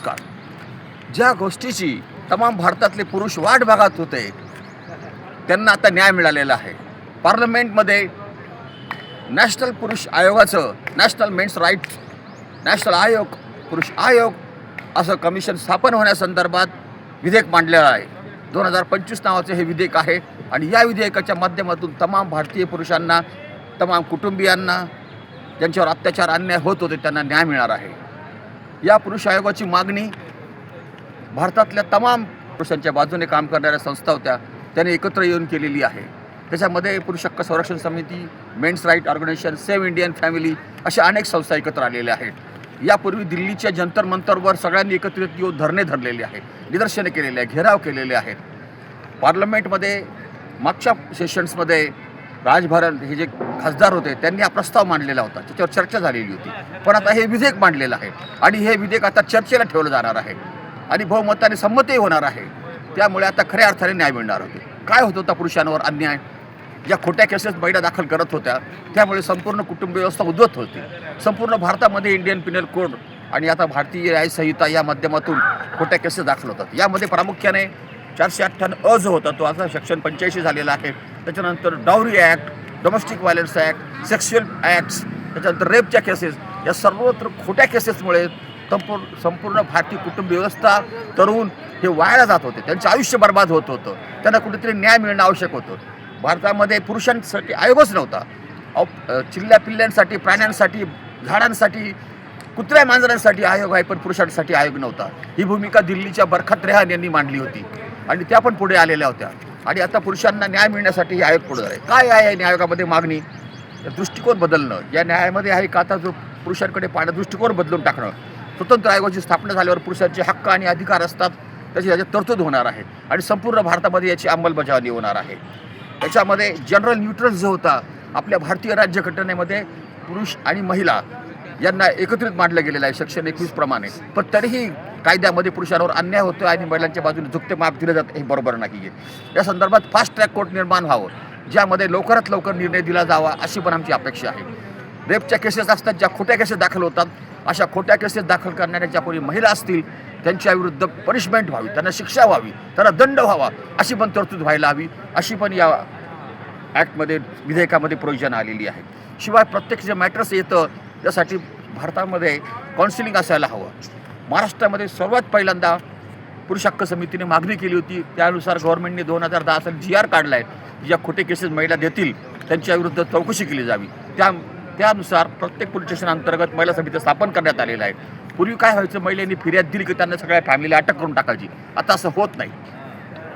नमस्कार. ज्या गोष्टीची तमाम भारतातले पुरुष वाट बघत होते त्यांना आता न्याय मिळालेला आहे. पार्लमेंटमध्ये नॅशनल पुरुष आयोगाचं नॅशनल मेन्स राईट नॅशनल आयोग पुरुष आयोग असं कमिशन स्थापन होण्यासंदर्भात विधेयक मांडलेलं आहे. दोन हजार पंचवीस नावाचं हे विधेयक आहे आणि या विधेयकाच्या माध्यमातून तमाम भारतीय पुरुषांना तमाम कुटुंबियांना ज्यांच्यावर अत्याचार अन्याय होत होते त्यांना न्याय मिळणार आहे. या पुरुष आयोगाची मागणी भारतातल्या तमाम पुरुषांच्या बाजूने काम करणाऱ्या संस्था होत्या त्याने एकत्र येऊन केलेली आहे. त्याच्यामध्ये पुरुष हक्क संरक्षण समिती men's right organisation save Indian family अशा अनेक संस्था एकत्र आलेल्या आहेत. यापूर्वी दिल्लीच्या जंतर मंतरवर सगळ्यांनी एकत्रित येऊन धरणे धरलेले आहे निदर्शने केलेले आहे घेराव केलेले आहेत. पार्लमेंटमध्ये मागच्या सेशन्समध्ये राजभरण हे जे खासदार होते त्यांनी हा प्रस्ताव मांडलेला होता. त्याच्यावर चर्चा झालेली होती. पण आता हे विधेयक मांडलेलं आहे. आणि हे विधेयक आता चर्चेला ठेवलं जाणार आहे. आणि बहुमताने संमतही होणार आहे. त्यामुळे आता खऱ्या अर्थाने न्याय मिळणार होते. काय होत होता पुरुषांवर अन्याय? ज्या खोट्या केसेस महिला दाखल करत होत्या त्यामुळे संपूर्ण कुटुंब व्यवस्था उद्भवत होती. संपूर्ण भारतामध्ये इंडियन पिनल कोड आणि आता भारतीय न्यायसंहिता या माध्यमातून खोट्या केसेस दाखल होतात. यामध्ये प्रामुख्याने चारशे अठ्ठ्याण्णव अ जो होता तो आता सेक्शन पंच्याऐंशी झालेला आहे. त्याच्यानंतर dowry act domestic violence act sexual acts त्याच्यानंतर रेपच्या केसेस या सर्वत्र खोट्या केसेसमुळे संपूर्ण संपूर्ण भारतीय कुटुंब व्यवस्था तरुण हे वाया जात होते. त्यांचं आयुष्य बर्बाद होत होतं. त्यांना कुठेतरी न्याय मिळणं आवश्यक होतं. भारतामध्ये पुरुषांसाठी आयोगच नव्हता. चिल्ल्या पिल्ल्यांसाठी प्राण्यांसाठी झाडांसाठी कुत्र्या मांजरांसाठी आयोग आहे पण पुरुषांसाठी आयोग नव्हता. ही भूमिका दिल्लीच्या बरखत रेहान यांनी मांडली होती. आणि त्या पण पुढे आलेल्या होत्या. आणि आता पुरुषांना न्याय मिळण्यासाठी हे आयोग पुढे आहे. काय आहे या न्यायायोगामध्ये मागणी? दृष्टिकोन बदलणं. या न्यायामध्ये आहे का आता जो पुरुषांकडे पाहणं दृष्टिकोन बदलून टाकणं? स्वतंत्र आयोगाची स्थापना झाल्यावर पुरुषांचे हक्क आणि अधिकार असतात त्याची याची तरतूद होणार आहे. आणि संपूर्ण भारतामध्ये याची अंमलबजावणी होणार आहे. याच्यामध्ये जनरल न्यूट्रल जो होता आपल्या भारतीय राज्यघटनेमध्ये पुरुष आणि महिला यांना एकत्रित मांडलं गेलेलं आहे सेक्शन एकवीस प्रमाणे. पण तरीही कायद्यामध्ये पुरुषांवर अन्याय होतो आणि महिलांच्या बाजूने झुकते माप दिलं जातं हे बरोबर नाही आहे. या संदर्भात फास्ट ट्रॅक कोर्ट निर्माण व्हावं ज्यामध्ये लवकरात लवकर निर्णय दिला जावा अशी पण आमची अपेक्षा आहे. रेपच्या केसेस असतात ज्या खोट्या केसेस दाखल होतात अशा खोट्या केसेस दाखल करणाऱ्या ज्या कोणी महिला असतील त्यांच्या विरुद्ध पनिशमेंट व्हावी त्यांना शिक्षा व्हावी त्यांना दंड व्हावा अशी पण तरतूद व्हायला हवी अशी पण या ॲक्टमध्ये विधेयकामध्ये प्रोविजन आलेली आहे. शिवाय प्रत्यक्ष जे मॅटर्स येतं त्यासाठी भारतामध्ये काउन्सिलिंग असायला हवं. महाराष्ट्रामध्ये सर्वात पहिल्यांदा पुरुष हक्क समितीने मागणी केली होती. त्यानुसार गव्हर्नमेंटने दोन हजार दहा साली जी आर काढला आहे ज्या खोटे केसेस महिला देतील त्यांच्या विरुद्ध चौकशी केली जावी. त्या त्यानुसार प्रत्येक पोलीस स्टेशन अंतर्गत महिला समिती स्थापन करण्यात आलेलं आहे. पूर्वी काय व्हायचं महिलांनी फिर्याद दिली की त्यांना सगळ्या फॅमिलीला अटक करून टाकायची. आता असं होत नाही.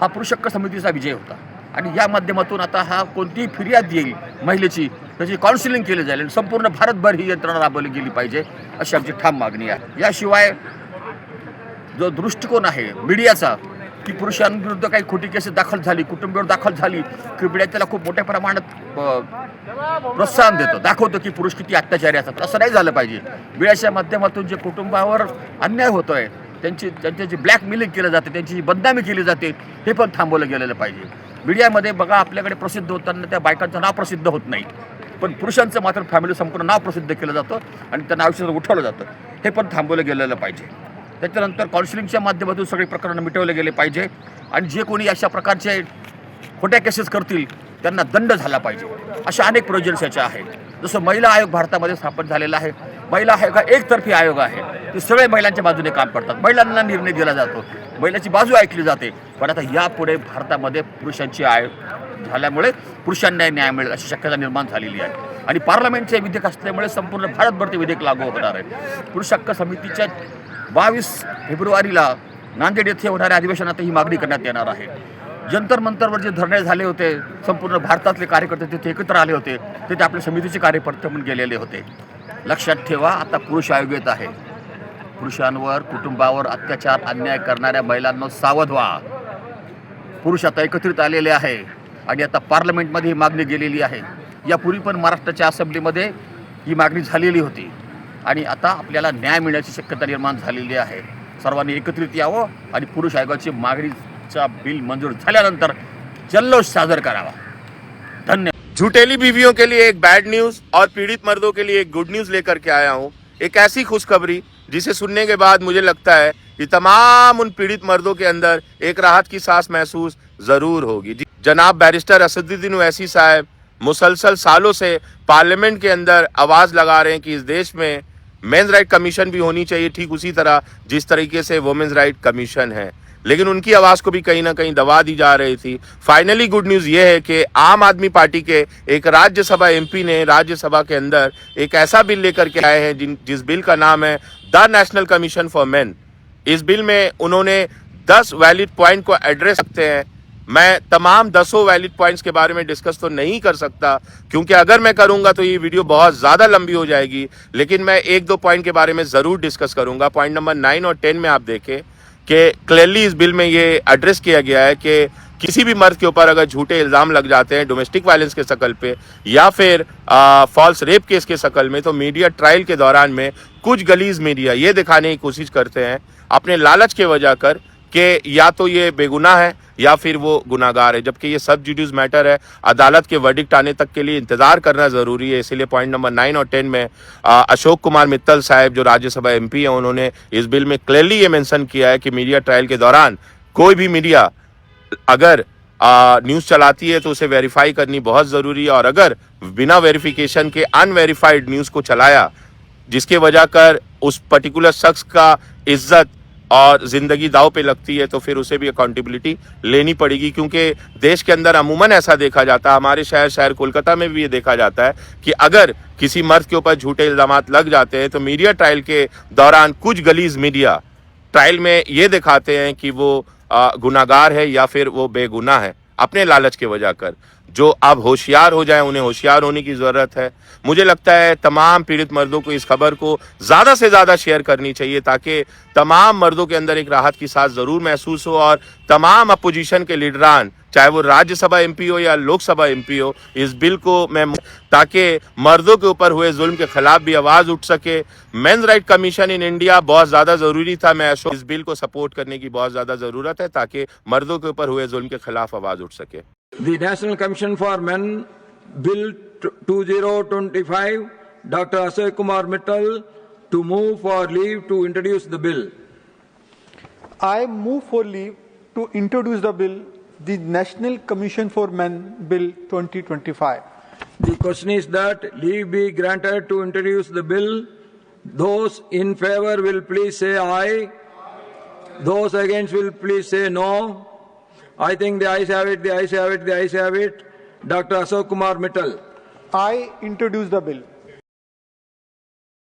हा पुरुष हक्क समितीचा विजय होता. आणि या माध्यमातून आता हा कोणतीही फिर्याद येईल महिलेची त्याची काउन्सिलिंग केली जाईल. आणि संपूर्ण भारतभर ही यंत्रणा राबवली गेली पाहिजे अशी आमची ठाम मागणी आहे. याशिवाय जो दृष्टिकोन आहे मीडियाचा की पुरुषांविरुद्ध काही खोटी केसेस दाखल झाली कुटुंबावर दाखल झाली की मीडिया त्याला खूप मोठ्या प्रमाणात प्रोत्साहन देतो दाखवतो की पुरुष किती अत्याचारी असतात. असं नाही झालं पाहिजे. मीडियाच्या माध्यमातून जे कुटुंबावर अन्याय होतोय त्यांची त्यांची जी ब्लॅकमेलिंग केलं जाते त्यांची जी बदनामी केली जाते हे पण थांबवलं गेलेलं पाहिजे. मीडियामध्ये बघा आपल्याकडे प्रसिद्ध होताना त्या बायकांचं नाव प्रसिद्ध होत नाही. पण पुरुषांचं मात्र फॅमिली संपूर्ण नाव प्रसिद्ध केलं जातं आणि त्यांना आयुष्यात उठवलं जातं. हे पण थांबवलं गेलेलं पाहिजे. त्याच्यानंतर काउन्सिलिंगच्या माध्यमातून सगळे प्रकरणं मिटवले गेले पाहिजे आणि जे कोणी अशा प्रकारचे खोट्या केसेस करतील त्यांना दंड झाला पाहिजे. अशा अनेक प्रोजेक्ट्स याच्या आहेत. जसं महिला आयोग भारतामध्ये स्थापन झालेला आहे. महिला आयोग हा एकतर्फी आयोग आहे. ते सगळे महिलांच्या बाजूने काम करतात. महिलांना निर्णय दिला जातो. महिलाची बाजू ऐकली जाते. पण आता यापुढे भारतामध्ये पुरुषांची आयोग झाल्यामुळे पुरुषांना न्याय मिळेल अशी शक्यता निर्माण झालेली आहे. आणि पार्लमेंटचे विधेयक असल्यामुळे संपूर्ण भारतभर ते विधेयक लागू होणार आहे. पुरुष हक्क समितीच्या बावीस फेब्रुवारीला नांदेड येथे होणाऱ्या अधिवेशनात ही मागणी करण्यात येणार आहे. जंतर मंतरवर जे धरणे झाले होते संपूर्ण भारतातले कार्यकर्ते तिथे एकत्र आले होते तिथे आपल्या समितीचे कार्यकर्ते म्हणून गेलेले होते. लक्षात ठेवा आता पुरुष आयोग येत आहे. पुरुषांवर कुटुंबावर अत्याचार अन्याय करणाऱ्या महिलांना सावध व्हा. पुरुष आता एकत्रित आलेले आहे. आणि आता पार्लमेंटमध्ये ही मागणी गेलेली आहे. यापूर्वी पण महाराष्ट्राच्या असेंब्लीमध्ये ही मागणी झालेली होती. आणि आता आपल्याला न्याय मिळण्याची शक्यता निर्माण झालेली आहे. सर्वांनी एकत्रित यावं आणि पुरुष आयोगाची मागणीचा बिल मंजूर झाल्यानंतर जल्लोष सादर करावा. धन्यवाद. झूठेली बीवियों के लिए एक बैड न्यूज और पीड़ित मर्दों के लिए एक गुड न्यूज लेकर के आया हूँ। एक ऐसी खुशखबरी जिसे सुनने के बाद मुझे लगता है कि तमाम उन पीड़ित मर्दों के अंदर एक राहत की सांस महसूस जरूर होगी। जनाब बैरिस्टर असदुद्दीन ओवैसी साहब मुसलसल सालों से पार्लियामेंट के अंदर आवाज़ लगा रहे हैं कि इस देश में मेंस राइट कमीशन भी होनी चाहिए, ठीक उसी तरह जिस तरीके से वुमेन्स राइट कमीशन है। लेकिन उनकी आवाज़ को भी कहीं ना कहीं दबा दी जा रही थी। फाइनली गुड न्यूज़ ये है कि आम आदमी पार्टी के एक राज्यसभा एमपी ने राज्यसभा के अंदर एक ऐसा बिल लेकर के आए हैं जिन जिस बिल का नाम है the national commission for men. Is bill में उन्होंने 10 वैलिड पॉइंट को एड्रेस करते हैं। मैं तमाम दसों वैलिड पॉइंट्स के बारे में डिस्कस तो नहीं कर सकता, क्योंकि अगर मैं करूँगा तो ये वीडियो बहुत ज़्यादा लंबी हो जाएगी, लेकिन मैं एक दो पॉइंट के बारे में ज़रूर डिस्कस करूँगा। पॉइंट नंबर नाइन और टेन में आप देखें कि क्लियरली इस बिल में ये एड्रेस किया गया है कि किसी भी मर्द के ऊपर अगर झूठे इल्ज़ाम लग जाते हैं डोमेस्टिक वायलेंस के शकल पे, या फिर फॉल्स रेप केस के शकल में तो मीडिया ट्रायल के दौरान में कुछ गलीज मीडिया ये दिखाने की कोशिश करते हैं, अपने लालच के वजह कर कि या तो ये बेगुनाह है, या फिर वो गुनागार है। जबकि ये सब जुडियस मैटर है। अदालत के वर्डिक्ट आने तक के लिए इंतज़ार करना ज़रूरी है। इसीलिए पॉइंट नंबर नाइन और टेन में अशोक कुमार मित्तल साहब, जो राज्यसभा एमपी हैं, उन्होंने इस बिल में क्लियरली ये मेंशन किया है कि मीडिया ट्रायल के दौरान कोई भी मीडिया अगर न्यूज़ चलाती है तो उसे वेरीफाई करनी बहुत ज़रूरी है। और अगर बिना वेरिफिकेशन के अनवेरीफाइड न्यूज़ को चलाया, जिसके वजह कर उस पर्टिकुलर शख्स का इज़्ज़त और ज़िंदगी दाव पे लगती है तो फिर उसे भी अकाउंटेबिलिटी लेनी पड़ेगी, क्योंकि देश के अंदर अमूमन ऐसा देखा जाता है, हमारे शहर शहर कोलकाता में भी ये देखा जाता है कि अगर किसी मर्द के ऊपर झूठे इल्ज़ाम लग जाते हैं तो मीडिया ट्रायल के दौरान कुछ गलीज मीडिया ट्रायल में ये दिखाते हैं कि वो गुनागार है या फिर वो बेगुनाह है, अपने लालच के वजह कर। जो अब होशियार हो जाए, उन्हें होशियार होने की ज़रूरत है। मुझे लगता है तमाम पीड़ित मर्दों को इस खबर को ज़्यादा से ज़्यादा शेयर करनी चाहिए, ताकि तमाम मर्दों के अंदर एक राहत की सांस ज़रूर महसूस हो और तमाम अपोजिशन के लीडरान, चाहे वो राज्यसभा एमपी हो या लोकसभा एमपी हो, इस बिल को मैं ताकि मर्दों के ऊपर हुए जुल्म के खिलाफ भी आवाज़ उठ सके। Men's right commission in India बहुत ज़्यादा ज़रूरी था, मैं इस बिल को सपोर्ट करने की बहुत ज़्यादा ज़रूरत है, ताकि मर्दों के ऊपर हुए जुल्म के खिलाफ आवाज़ उठ सके। The National Commission for Men Bill 2025, Dr. Asay Kumar Mittal, to move for leave to introduce the bill. I move for leave to introduce the bill, the National Commission for Men Bill 2025. The question is that leave be granted to introduce the bill. Those in favor will please say aye. Those against will please say no. I think the ayes have it, the ayes have it, the ayes have it. Dr. Ashok Kumar Mittal. I introduce the bill.